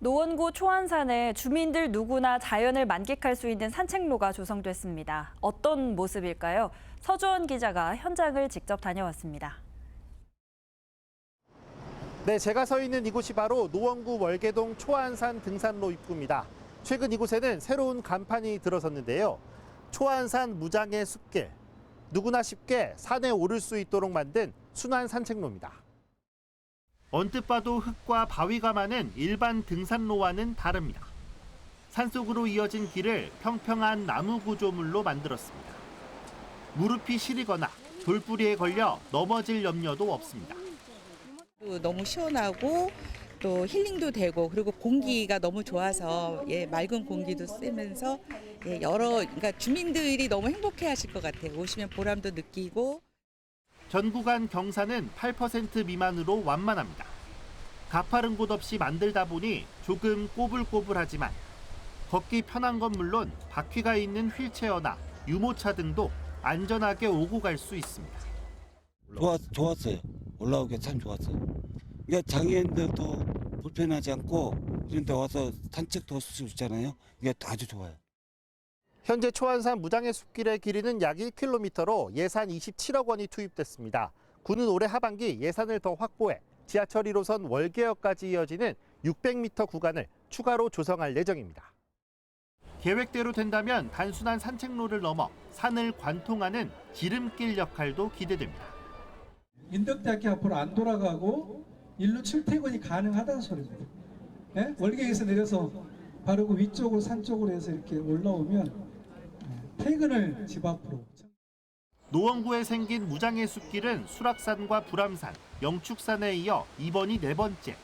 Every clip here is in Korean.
노원구 초안산에 주민들 누구나 자연을 만끽할 수 있는 산책로가 조성됐습니다. 어떤 모습일까요? 서주원 기자가 현장을 직접 다녀왔습니다. 네, 제가 서 있는 이곳이 바로 노원구 월계동 초안산 등산로 입구입니다. 최근 이곳에는 새로운 간판이 들어섰는데요. 초안산 무장의 숲길. 누구나 쉽게 산에 오를 수 있도록 만든 순환 산책로입니다. 언뜻 봐도 흙과 바위가 많은 일반 등산로와는 다릅니다. 산속으로 이어진 길을 평평한 나무 구조물로 만들었습니다. 무릎이 시리거나 돌부리에 걸려 넘어질 염려도 없습니다. 또 너무 시원하고 또 힐링도 되고 그리고 공기가 너무 좋아서 예 맑은 공기도 쐬면서 예 여러 그러니까 주민들이 너무 행복해하실 것 같아요. 오시면 보람도 느끼고 전 구간 경사는 8% 미만으로 완만합니다. 가파른 곳 없이 만들다 보니 조금 꼬불꼬불하지만 걷기 편한 건 물론 바퀴가 있는 휠체어나 유모차 등도 안전하게 오고 갈 수 있습니다. 좋았, 좋았어요. 올라오기 참 좋았어요. 그러니까 장애인들도 불편하지 않고 이런 데 와서 산책도 할 수 있잖아요. 이게 아주 좋아요. 현재 초안산 무장의 숲길의 길이는 약 1km로 예산 27억 원이 투입됐습니다. 구는 올해 하반기 예산을 더 확보해 지하철 1호선 월계역까지 이어지는 600m 구간을 추가로 조성할 예정입니다. 계획대로 된다면 단순한 산책로를 넘어 산을 관통하는 지름길 역할도 기대됩니다. 인덕대학교 앞으로 안 돌아가고 일로 출퇴근이 가능하다는 소리입니다. 예? 월계에서 내려서 바로 그 위쪽으로 산 쪽으로 해서 이렇게 올라오면 예, 퇴근을 집 앞으로 노원구에 생긴 무장의 숲길은 수락산과 불암산, 영축산에 이어 이번이 네 번째.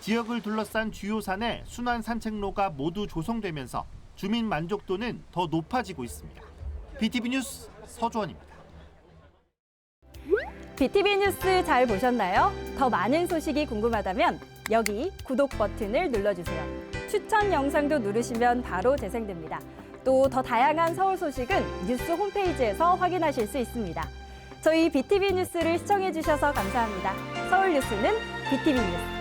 지역을 둘러싼 주요 산에 순환 산책로가 모두 조성되면서 주민 만족도는 더 높아지고 있습니다. BTV 뉴스 서주원입니다. BTV 뉴스 잘 보셨나요? 더 많은 소식이 궁금하다면 여기 구독 버튼을 눌러주세요. 추천 영상도 누르시면 바로 재생됩니다. 또 더 다양한 서울 소식은 뉴스 홈페이지에서 확인하실 수 있습니다. 저희 BTV 뉴스를 시청해 주셔서 감사합니다. 서울 뉴스는 BTV 뉴스.